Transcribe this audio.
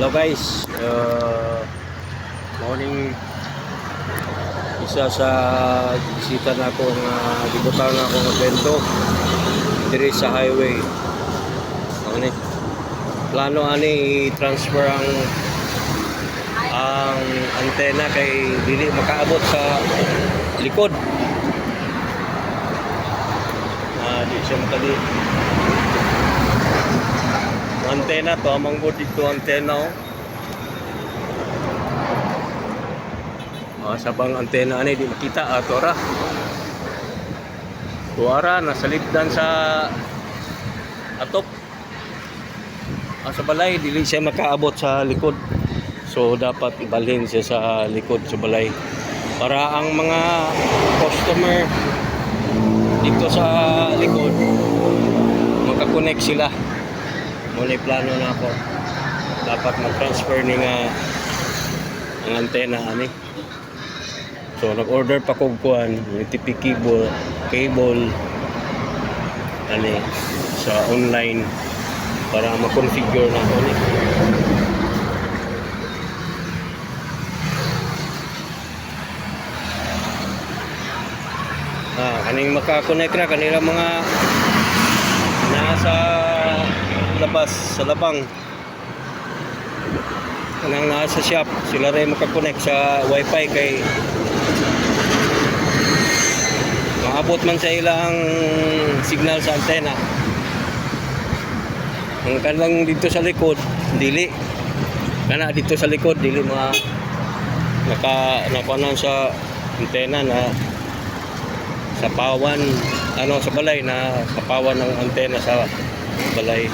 Hello guys, uh, morning isa sa bisita na akong uh, gibutan na akong evento diri sa highway. Ano ni? Plano ani i-transfer ang ang antena kay dili makaabot sa likod. Ah, di siya makali. Antena to, amang good dito antena oh. Ah, sabang antena ani di makita ato ra. Tuara nasa libdan sa atop. Ah, sa balay dili siya makaabot sa likod. So dapat ibalhin siya sa likod sa balay para ang mga customer dito sa likod makakonect sila. Muna plano na ako. Dapat mag-transfer ni nga ang antena ani. So nag-order pa kog kuan, TP cable, cable ani sa online para ma-configure na ko ni. Ah, kaning makakonect na kanila mga nasa labas sa labang. Kanang nasa shop sila rin makakonect sa wifi kay maabot man sa ilang signal sa antena. Ang kanang dito sa likod dili. Kana dito sa likod dili mga naka nakuanan sa antena na sa pawan ano sa balay na kapawan ng antena sa balay